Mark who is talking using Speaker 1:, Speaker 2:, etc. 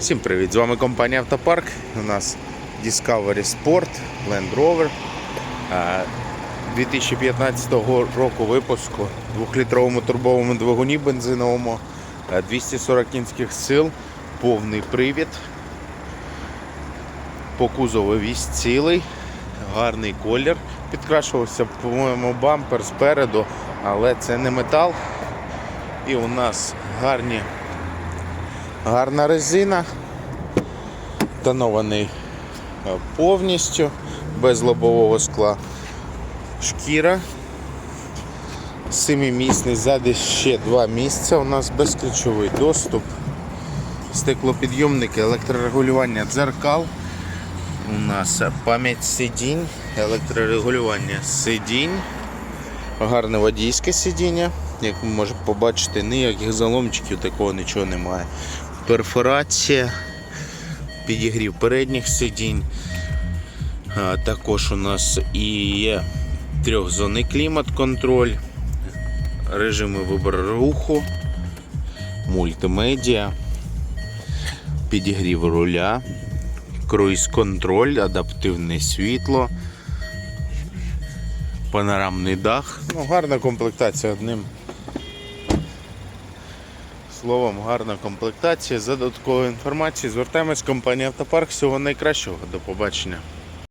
Speaker 1: Всім привіт! З вами компанія Автопарк. У нас Discovery Sport Land Rover Е, 2015 року випуску, 2-літровому турбовому двигуні бензиновому, е, 240 кінських сил, повний привід. По кузову вісь цілий, гарний колір. Підкрашувався, по-моєму, бампер спереду, але це не метал. І у нас гарні Гарна резина, тонований е, повністю, без лобового скла. Шкіра. Семимісний, ззаді ще два місця. У нас безключовий доступ. Стеклопідйомники, електрорегулювання дзеркал. У нас пам'ять сидінь, електрорегулювання сидінь. Гарне водійське сидіння. Як ви можете побачити, ніяких заломчиків такого нічого немає. Перфорація, підігрів передніх сидінь. Також у нас і є трьохзонний клімат-контроль, режими вибору руху, мультимедіа, підігрів руля, круїз-контроль, адаптивне світло, панорамний дах. Ну, гарна комплектація одним Словом, гарна комплектація. За додатковою інформацією звертаємось в компанію Автопарк. Всього найкращого. До побачення.